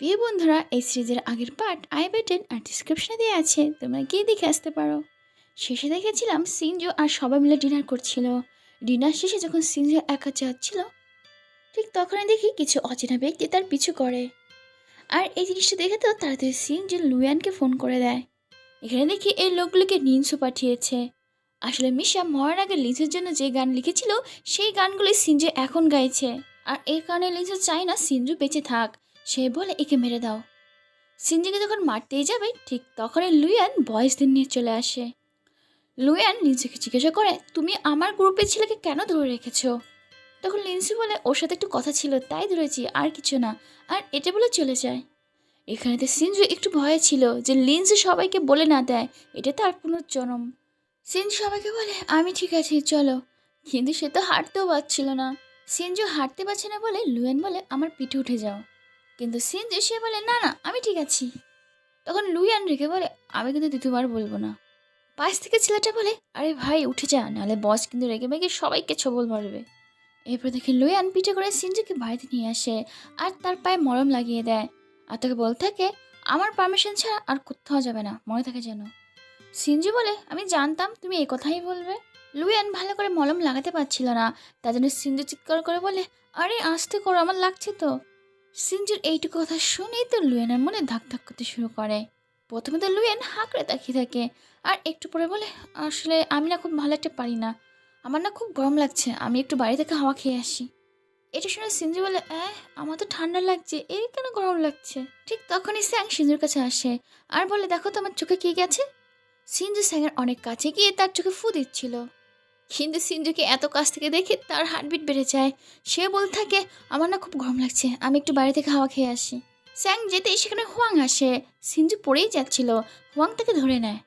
প্রিয় বন্ধুরা, এই সিরিজের আগের পার্ট আই বাটন আর ডিসক্রিপশনে দেওয়া আছে, তোমরা গিয়ে দেখে আসতে পারো। শেষে দেখেছিলাম সিনজু আর সবাই মিলে ডিনার করছিল। ডিনার শেষে যখন সিনজু একা যাচ্ছিল, ঠিক তখনই দেখি কিছু অচেনা ব্যক্তি তার পিছু করে। আর এই জিনিসটা দেখে তো তাড়াতাড়ি সিনজু লুয়ানকে ফোন করে দেয়। এখানে দেখি এই লোকগুলিকে নিনসু পাঠিয়েছে। আসলে মিশা মরার আগে লিজের জন্য যে গান লিখেছিল, সেই গানগুলি সিনজু এখন গাইছে। আর এই কারণে লিজু চায় না সিনজু বেঁচে থাক। সে বলে, একে মেরে দাও। সিনজিকে যখন মারতেই যাবে, ঠিক তখনই লুয়ান বয়েসদের নিয়ে চলে আসে। লুয়ান লিনসিকে জিজ্ঞাসা করে, তুমি আমার গ্রুপের ছেলেকে কেন ধরে রেখেছো? তখন লিনসি বলে, ওর সাথে একটু কথা ছিল, তাই ধরেছি, আর কিছু না, আর এটা বলে চলে যায়। এখানে তো সিনজু একটু ভয়ে ছিল যে লিন্সি সবাইকে বলে না দেয়, এটা তার পুনর্জন্ম সিনজু সবাইকে বলে, আমি ঠিক আছি, চলো। কিন্তু সে তো হাঁটতেও পারছিল না। সিনজু হাঁটতে পারছে না বলে লুয়েন বলে, আমার পিঠে উঠে যাও। কিন্তু সিনজু সে বলে, না না, আমি ঠিক আছি। তখন লুইয়ান রেখে বলে, আমি কিন্তু দ্বিতীয়বার বলব না। পাশ থেকে ছেলেটা বলে, আরে ভাই, উঠে যা, নাহলে বস কিন্তু রেগে মেগে সবাইকে ছবল মারবে। এরপর দেখে লুইয়ান পিঠে করে সিনজুকে বাড়িতে নিয়ে আসে আর তার পায়ে মরম লাগিয়ে দেয়। আর তাকে বলতে থাকে, আমার পারমিশন ছাড়া আর কোথাও যাবে না, মনে থাকে যেন। সিনজু বলে, আমি জানতাম তুমি এই কথাই বলবে। লুইয়ান ভালো করে মলম লাগাতে পারছিল না, তার জন্য সিনজু চিৎকার করে বলে, আরে, আসতে করো, আমার লাগছে তো। সিনজুর এইটুকু কথা শুনেই তো লুয়েনের মনে ধাক ধাক করতে শুরু করে। প্রথমে তো লুয়েন হাঁকড়ে তাকিয়ে থাকে, আর একটু পরে বলে, আসলে আমি না খুব ভালো একটা পারি না। আমার না খুব গরম লাগছে, আমি একটু বাড়ি থেকে হাওয়া খেয়ে আসি। এটা শুনে সিনজু বলে, অ্যাঁ, আমার তো ঠান্ডা লাগছে, এই কেন গরম লাগছে? ঠিক তখনই স্যাং সিনজুর কাছে আসে, আর বলে, দেখো তো আমার চোখে কি গেছে সিনজু স্যাংয়ের অনেক কাছে গিয়ে তার চোখে ফু দিচ্ছিল। কিন্তু সিনজুকে এত কাছ থেকে দেখে তার হার্টবিট বেড়ে যায়। সে বলতে থাকে, আমার না খুব গরম লাগছে, আমি একটু বাইরে থেকে হাওয়া খেয়ে আসি। স্যাং যেতেই সেখানে হোয়াং আসে। সিনজু পড়েই যাচ্ছিল, হোয়াং তাকে ধরে নেয়।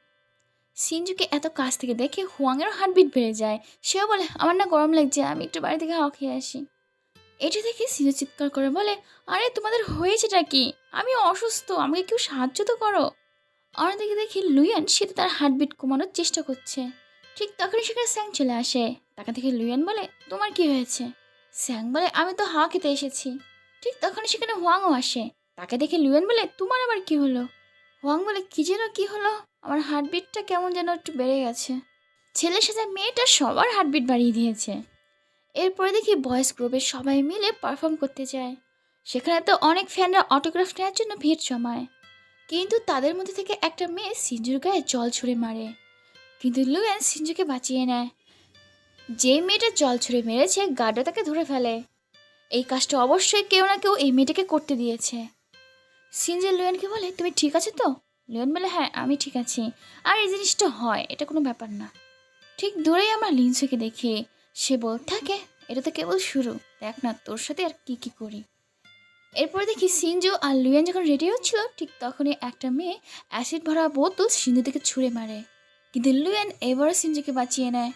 সিনজুকে এত কাছ থেকে দেখে হোয়াংয়েরও হার্টবিট বেড়ে যায়। সেও বলে, আমার না গরম লাগছে, আমি একটু বাইরে থেকে হাওয়া খেয়ে আসি। এটা দেখে সিনজু চিৎকার করে বলে, আরে, তোমাদের হয়েছেটা কি? আমি অসুস্থ, আমাকে কেউ সাহায্য তো করো। আর দেখে দেখি লুইয়ান সে তার হার্টবিট কমানোর চেষ্টা করছে। ঠিক তখনই সেখানে স্যাং চলে আসে। তাকে দেখে লুইয়ান বলে, তোমার কি হয়েছে? স্যাং বলে, আমি তো হাওয়া খেতে এসেছি। ঠিক তখনই সেখানে হোয়াংও আসে। তাকে দেখে লুইয়ান বলে, তোমার আবার কি হলো? হোয়াং বলে, কি যেন, কি হলো? আমার হার্টবিটটা কেমন যেন একটু বেড়ে গেছে। ছেলের সাথে মেয়েটা সবার হার্টবিট বাড়িয়ে দিয়েছে। এরপরে দেখি বয়েস গ্রুপের সবাই মিলে পারফর্ম করতে যায়। সেখানে তো অনেক ফ্যানরা অটোগ্রাফ নেওয়ার জন্য ভিড় জমায়। কিন্তু তাদের মধ্যে থেকে একটা মেয়ে সিঞ্জুর গায়ে জল ছুঁড়ে মারে। কিন্তু লুয়েন সিঞ্জুকে বাঁচিয়ে নেয়। যে মেয়েটা জল ছুঁড়ে মেরেছে গার্ডা তাকে ধরে ফেলে। এই কাজটা অবশ্যই কেউ না কেউ এই মেয়েটাকে করতে দিয়েছে। সিনজে লুয়েনকে বলে, তুমি ঠিক আছে তো? লুয়েন বলে হ্যাঁ আমি ঠিক আছি। আর এই জিনিসটা হয়, এটা কোনো ব্যাপার না। ঠিক দূরেই আমরা লিনসুকে দেখি। সে বলতে থাকে, এটা তো কেবল শুরু। দেখ না, তোর সাথে আর কি কি করি? এরপর দেখি সিনজু আর লুয়েন যখন রেডি হচ্ছিল, ঠিক তখনই একটা মেয়ে অ্যাসিড ভরা বোতল সিন্ধু থেকে ছুঁড়ে মারে। কিন্তু লুয়েন এবারও সিনজুকে বাঁচিয়ে নেয়।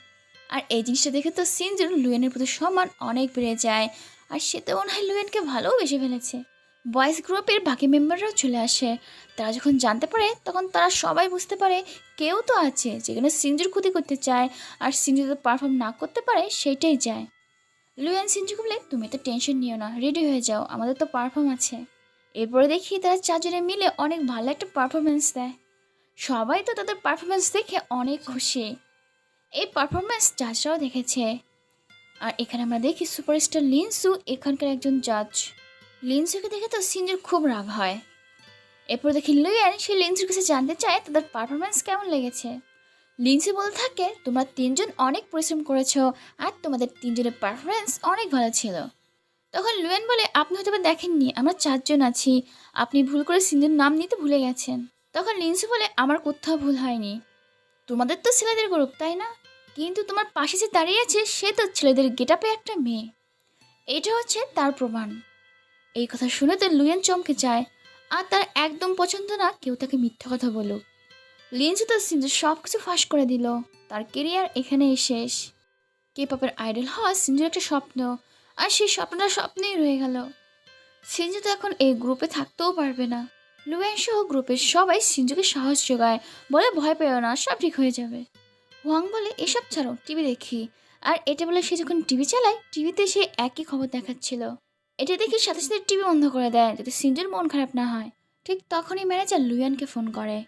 আর এই জিনিসটা দেখে তো সিনজুর লুয়েনের প্রতি সম্মান অনেক বেড়ে যায়। আর সে তো মনে হয় লুয়েনকে ভালোও বেশি ফেলেছে। বয়েজ গ্রুপের বাকি মেম্বাররাও চলে আসে। তারা যখন জানতে পারে, তখন তারা সবাই বুঝতে পারে কেউ তো আছে যেখানে সিনজুর ক্ষতি করতে চায় আর সিনজু তো পারফর্ম না করতে পারে, সেটাই যায়। লুয়েন সিনজুকে বলে, তুমি তো টেনশন নিও না রেডি হয়ে যাও, আমাদের তো পারফর্ম আছে। এরপরে দেখি তারা চারজনে মিলে অনেক ভালো একটা পারফরমেন্স দেয়। সবাই তো তাদের পারফরমেন্স দেখে অনেক খুশি। এই পারফরমেন্স জাজরাও দেখেছে। আর এখানে আমরা দেখি সুপারস্টার লিনসু, এখানকার একজন জাজ লিনসুকে দেখে তো সিনজুর খুব রাগ হয়। এরপর দেখি লুইয়ান, সে লিনসুর কাছে জানতে চায় তাদের পারফরমেন্স কেমন লেগেছে। লিনসি বলতে থাকে, তোমরা তিনজন অনেক পরিশ্রম করেছ আর তোমাদের তিনজনের পারফরমেন্স অনেক ভালো ছিল। তখন লুয়েন বলে, আপনি হয়তো দেখেননি, আমরা চারজন আছি। আপনি ভুল করে সিন্ধুর নাম নিতে ভুলে গেছেন। তখন লিনসু বলে, আমার কোথাও ভুল হয়নি। তোমাদের তো ছেলেদের গ্রুপ তাই না? কিন্তু তোমার পাশে যে দাঁড়িয়ে আছে, সে তো ছেলেদের গেটাপে একটা মেয়ে। এটা হচ্ছে তার প্রমাণ। এই কথা শুনে তো লুয়েন চমকে যায়, আর তার একদম পছন্দ না কেউ তাকে মিথ্যা কথা বলুক। লিনসু তো সিন্ধু সব কিছু ফাঁস করে দিল। তার কেরিয়ার এখানেই শেষ। কে পাপের আইডল হওয়া সিন্ধুর একটা স্বপ্ন, আর সেই স্বপ্নটা স্বপ্নেই রয়ে গেল। সিঞ্জু তো এখন এই গ্রুপে থাকতেও পারবে না। লুয়েন সহ গ্রুপের সবাই সিঞ্জুকে সাহস যোগায়। বলে ভয় পেও না, সব ঠিক হয়ে যাবে। হোয়াং বলে, এসব ছাড়ো, টিভি দেখি। আর এটা বলে, সে যখন টিভি চালায়, টিভিতে সে একই খবর দেখাচ্ছিল। এটা দেখে সাথে সাথে টিভি বন্ধ করে দেয়, যাতে সিনজুর মন খারাপ না হয়। ঠিক তখনই ম্যানেজার লুয়ানকে ফোন করে।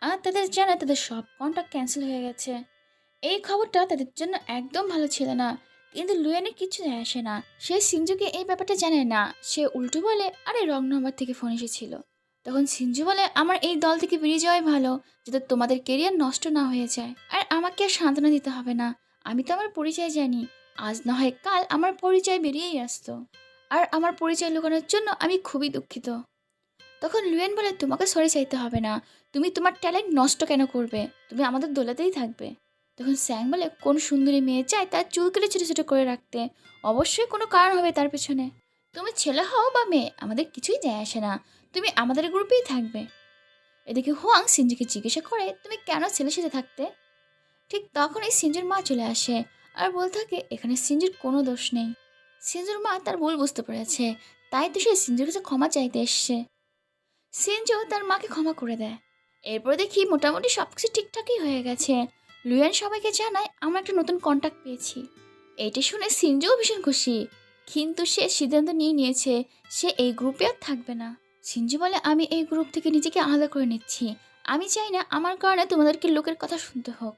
আর তাদের জানায়, তাদের সব কন্ট্যাক্ট ক্যান্সেল হয়ে গেছে। এই খবরটা তাদের জন্য একদম ভালো ছিল না। কিন্তু লুয়ানের কিছু যায় আসে না। সে সিনজুকে এই ব্যাপারটা জানে না। সে উল্টো বলে, আরে রং নম্বর থেকে ফোন এসেছিল। তখন সিনজু বলে, আমার এই দল থেকে বেরিয়ে যাওয়াই ভালো, যাতে তোমাদের কেরিয়ার নষ্ট না হয়ে যায়। আর আমাকে আর সান্ত্বনা দিতে হবে না। আমি তো আমার পরিচয় জানি। আজ না হয় কাল আমার পরিচয় বেরিয়েই আসতো। আর আমার পরিচয় লুকানোর জন্য আমি খুবই দুঃখিত। তখন লুয়েন বলে, তোমাকে সরে চাইতে হবে না। তুমি তোমার ট্যালেন্ট নষ্ট কেন করবে? তুমি আমাদের দোলাতেই থাকবে। তখন স্যাং বলে, কোন সুন্দরী মেয়ে চায় তার চুল কেটে ছোটো ছোটো করে রাখতে? অবশ্যই কোনো কারণ হবে তার পেছনে। তুমি ছেলে হও বা মেয়ে, আমাদের কিছুই যায় আসে না। তুমি আমাদের গ্রুপেই থাকবে। এদিকে হুয়াং সিনজিকে জিজ্ঞাসা করে, তুমি কেন ছেলের সাথে থাকতে? ঠিক তখনই সিনজুর মা চলে আসে আর বলতে থাকে, এখানে সিনজুর কোনো দোষ নেই। সিনজুর মা তার ভুল বুঝতে পেরেছে, তাই তো সে সিনজুর কাছে ক্ষমা চাইতে এসছে। সিনজু তার মাকে ক্ষমা করে দেয়। এরপর দেখি মোটামুটি সব কিছু ঠিকঠাকই হয়ে গেছে। লুয়ান সবাইকে জানায়, আমরা একটা নতুন কন্ট্যাক্ট পেয়েছি। এইটা শুনে সিনজুও ভীষণ খুশি। কিন্তু সে সিদ্ধান্ত নিয়ে নিয়েছে, সে এই গ্রুপে আর থাকবে না। সিনজু বলে, আমি এই গ্রুপ থেকে নিজেকে আলাদা করে নিচ্ছি। আমি চাই না আমার কারণে তোমাদেরকে লোকের কথা শুনতে হোক।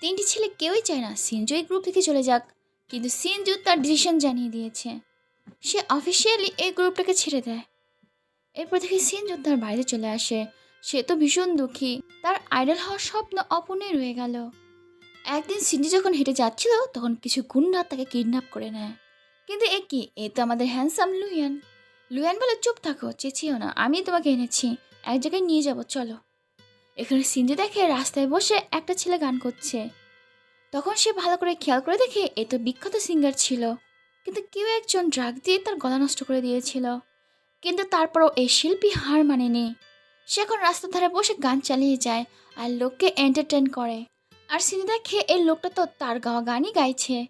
তিনটি ছেলে কেউই চায় না সিনজু এই গ্রুপ থেকে চলে যাক। কিন্তু সিনজু তার ডিসিশন জানিয়ে দিয়েছে। সে অফিসিয়ালি এই গ্রুপটাকে ছেড়ে দেয়। এরপর থেকে সিনজু তার বাইরে চলে আসে। সে তো ভীষণ দুঃখী। তার আইডল হওয়ার স্বপ্ন অপূর্ণই রয়ে গেল। একদিন সিনজু যখন হেঁটে যাচ্ছিল, তখন কিছু গুন্ডা তাকে কিডন্যাপ করে নেয়। কিন্তু এ কি? এ তো আমাদের হ্যান্ডসাম লুইয়ান। লুয়ান বলে চুপ থাকো, চেঁচিও না। আমি তোমাকে এনেছি। এক জায়গায় নিয়ে যাব, চলো। এখানে সিনজু দেখে রাস্তায় বসে একটা ছেলে গান করছে। তখন সে ভালো করে খেয়াল করে দেখে এ তো বিখ্যাত সিঙ্গার ছিল। কিন্তু কেউ একজন ড্রাগ দিয়ে তার গলা নষ্ট করে দিয়েছিল। কিন্তু তারপরও এই শিল্পী হার মানেনি। সে এখন রাস্তার ধারে বসে গান চালিয়ে যায় আর লোককে এন্টারটেন করে। আর সিনে দেখে এই লোকটা তো তার গাওয়া গানই গাইছে।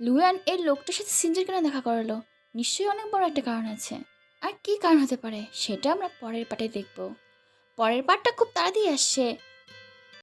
লুয়ান এই লোকটার সাথে সিঞ্জের কেন দেখা করালো? নিশ্চয়ই অনেক বড় একটা কারণ আছে। আর কি কারণ হতে পারে, সেটা আমরা পরের পাটে দেখব। পরের পাটটা খুব তাড়াতাড়ি আসছে।